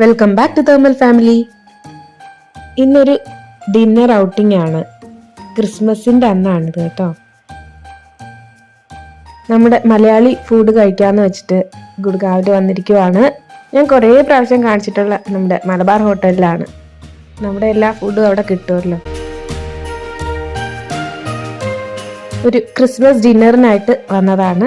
Welcome back to thermal family ഇന്നൊരു dinner outing ആണ്. ക്രിസ്മസിന്റെ അന്നാണിത് കേട്ടോ. നമ്മുടെ മലയാളി ഫുഡ് കഴിക്കാമെന്ന് വെച്ചിട്ട് ഗുഡ്ഗാവിൽ വന്നിരിക്കുവാണ്. ഞാൻ കുറേ പ്രാവശ്യം കാണിച്ചിട്ടുള്ള നമ്മുടെ മലബാർ ഹോട്ടലിലാണ്. നമ്മുടെ എല്ലാ ഫുഡും അവിടെ കിട്ടുമല്ലോ ഒരു ക്രിസ്മസ് ഡിന്നറിനായിട്ട് വന്നതാണ്.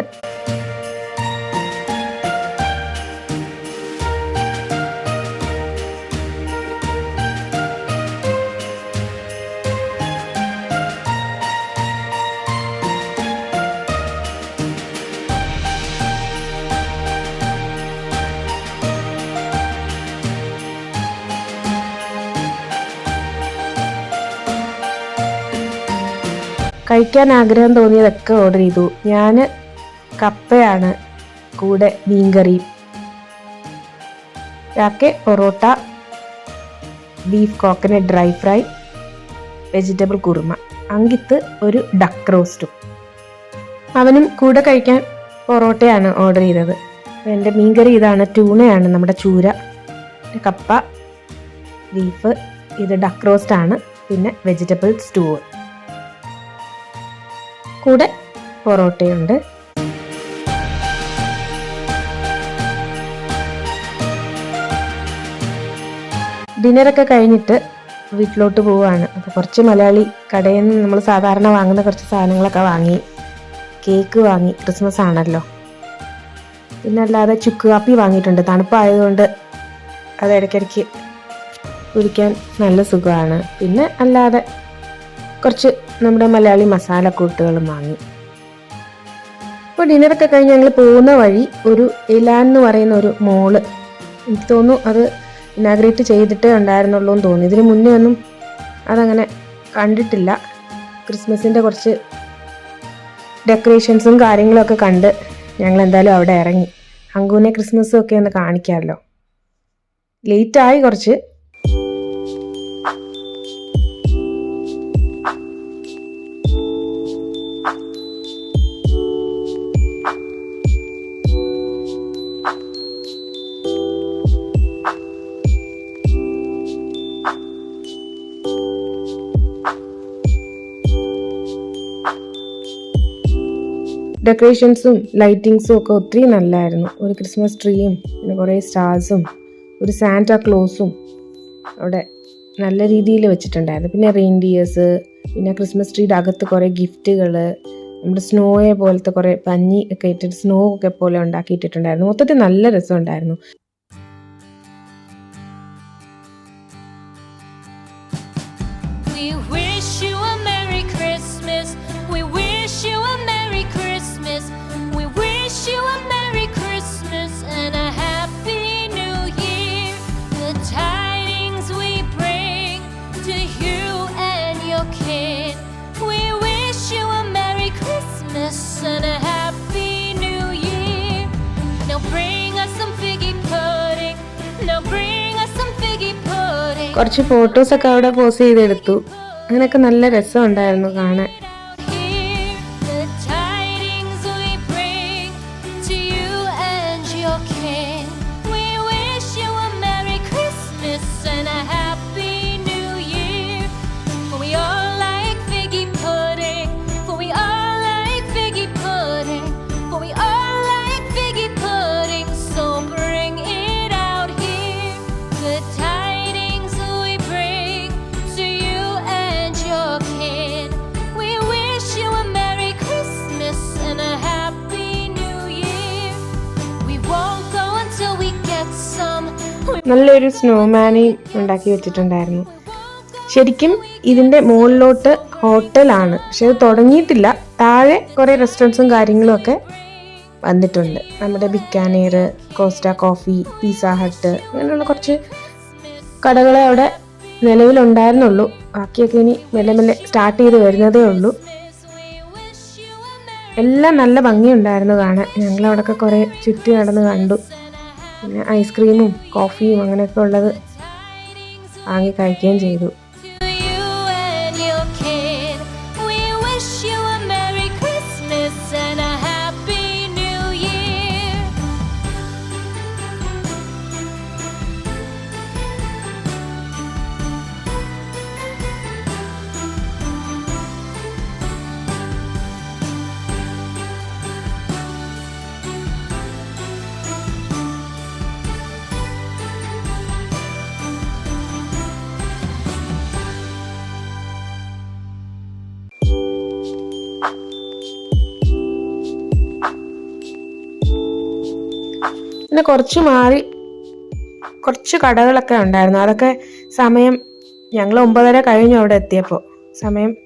കഴിക്കാൻ ആഗ്രഹം തോന്നിയതൊക്കെ ഓർഡർ ചെയ്തു. ഞാൻ കപ്പയാണ് കൂടെ മീൻകറിയും രാക്കെ porotta beef coconut dry fry vegetable kurma. Ankit ഒരു ഡക്ക് റോസ്റ്റും അവനും കൂടെ കഴിക്കാൻ പൊറോട്ടയാണ് ഓർഡർ ചെയ്തത്. എന്റെ മീൻകറി ഇതാണ്. ട്യൂണയാണ് നമ്മുടെ ചൂര കപ്പ ബീഫ് ഇത് ഡക്ക് റോസ്റ്റാണ് പിന്നെ വെജിറ്റബിൾ സ്റ്റൂവ് കൂടെ പൊറോട്ടയുണ്ട്. ഡിന്നറൊക്കെ കഴിഞ്ഞിട്ട് വീട്ടിലോട്ട് പോവുകയാണ് അപ്പോൾ കുറച്ച് മലയാളി കടയിൽ നിന്ന് നമ്മൾ സാധാരണ വാങ്ങുന്ന കുറച്ച് സാധനങ്ങളൊക്കെ വാങ്ങി കേക്ക് വാങ്ങി ക്രിസ്മസ് ആണല്ലോ. പിന്നെ അല്ലാതെ ചുക്ക് കാപ്പി വാങ്ങിയിട്ടുണ്ട്. തണുപ്പായതുകൊണ്ട് അത് ഇടയ്ക്കിടയ്ക്ക് കുടിക്കാൻ നല്ല സുഖമാണ്. പിന്നെ അല്ലാതെ കുറച്ച് നമ്മുടെ മലയാളി മസാലക്കൂട്ടുകളും വാങ്ങി. അപ്പോൾ ഡിന്നറൊക്കെ കഴിഞ്ഞ് ഞങ്ങൾ പോകുന്ന വഴി ഒരു ഇലാൻ എന്ന് പറയുന്ന ഒരു മോൾ എനിക്ക് തോന്നുന്നു അത് ഇനാഗ്രേറ്റ് ചെയ്തിട്ടേ ഉണ്ടായിരുന്നുള്ളൂ എന്ന് തോന്നുന്നു. ഇതിന് മുന്നേ ഒന്നും അതങ്ങനെ കണ്ടിട്ടില്ല. ക്രിസ്മസിന്റെ കുറച്ച് ഡെക്കറേഷൻസും കാര്യങ്ങളൊക്കെ കണ്ട് ഞങ്ങൾ എന്തായാലും അവിടെ ഇറങ്ങി. അങ്കൂനെ ക്രിസ്മസും ഒക്കെ ഒന്ന് കാണിക്കാമല്ലോ. ലേറ്റായി കുറച്ച്. ഡെക്കറേഷൻസും ലൈറ്റിങ്സും ഒക്കെ ഒത്തിരി നല്ലായിരുന്നു. ഒരു ക്രിസ്മസ് ട്രീയും പിന്നെ കുറേ സ്റ്റാർസും ഒരു സാന്റ ക്ലോസും അവിടെ നല്ല രീതിയിൽ വെച്ചിട്ടുണ്ടായിരുന്നു. പിന്നെ റെയിൻഡിയേഴ്സ് പിന്നെ ക്രിസ്മസ് ട്രീയുടെ അകത്ത് കുറേ ഗിഫ്റ്റുകൾ നമ്മുടെ സ്നോയെ പോലത്തെ കുറേ പഞ്ഞി ഒക്കെ ഇട്ടിട്ട് സ്നോ ഒക്കെ പോലെ ഉണ്ടാക്കിയിട്ടിട്ടുണ്ടായിരുന്നു. മൊത്തത്തിൽ നല്ല രസമുണ്ടായിരുന്നു. കുറച്ച് ഫോട്ടോസൊക്കെ അവിടെ പോസ്റ്റ് ചെയ്തെടുത്തു. അങ്ങനെയൊക്കെ നല്ല രസമുണ്ടായിരുന്നു കാണാൻ. നല്ലൊരു സ്നോമാനെയും ഉണ്ടാക്കി വെച്ചിട്ടുണ്ടായിരുന്നു. ശരിക്കും ഇതിന്റെ മുകളിലോട്ട് ഹോട്ടലാണ്. പക്ഷെ അത് തുടങ്ങിയിട്ടില്ല. താഴെ കുറേ റെസ്റ്റോറൻസും കാര്യങ്ങളും ഒക്കെ വന്നിട്ടുണ്ട്. നമ്മുടെ Bikaner Costa Coffee Pizza Hut അങ്ങനെയുള്ള കുറച്ച് കടകളെ അവിടെ നിലവിലുണ്ടായിരുന്നുള്ളൂ. ബാക്കിയൊക്കെ ഇനി മെല്ലെ മെല്ലെ സ്റ്റാർട്ട് ചെയ്ത് വരുന്നതേ ഉള്ളൂ. എല്ലാം നല്ല ഭംഗിയുണ്ടായിരുന്നു കാണാൻ. ഞങ്ങളവിടെയൊക്കെ കുറേ ചുറ്റി നടന്ന് കണ്ടു. പിന്നെ ഐസ്ക്രീമും കോഫിയും അങ്ങനെയൊക്കെ ഉള്ളത് വാങ്ങി കഴിക്കുകയും ചെയ്തു. പിന്നെ കുറച്ച് മാറി കുറച്ച് കടകളൊക്കെ ഉണ്ടായിരുന്നു. അതൊക്കെ സമയം ഞങ്ങൾ ഒമ്പതര കഴിഞ്ഞു അവിടെ എത്തിയപ്പോൾ സമയം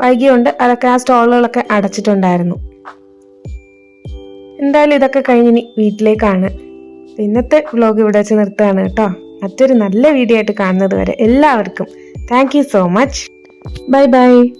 വൈകിയുണ്ട്. അതൊക്കെ ആ സ്റ്റോളുകളൊക്കെ അടച്ചിട്ടുണ്ടായിരുന്നു. എന്തായാലും ഇതൊക്കെ കഴിഞ്ഞിനി വീട്ടിലേക്കാണ്. ഇന്നത്തെ വ്ലോഗ് ഇവിടെ വെച്ച് നിർത്തുകയാണ് കേട്ടോ. മറ്റൊരു നല്ല വീഡിയോ ആയിട്ട് കാണുന്നത് വരെ എല്ലാവർക്കും. Thank so much bye bye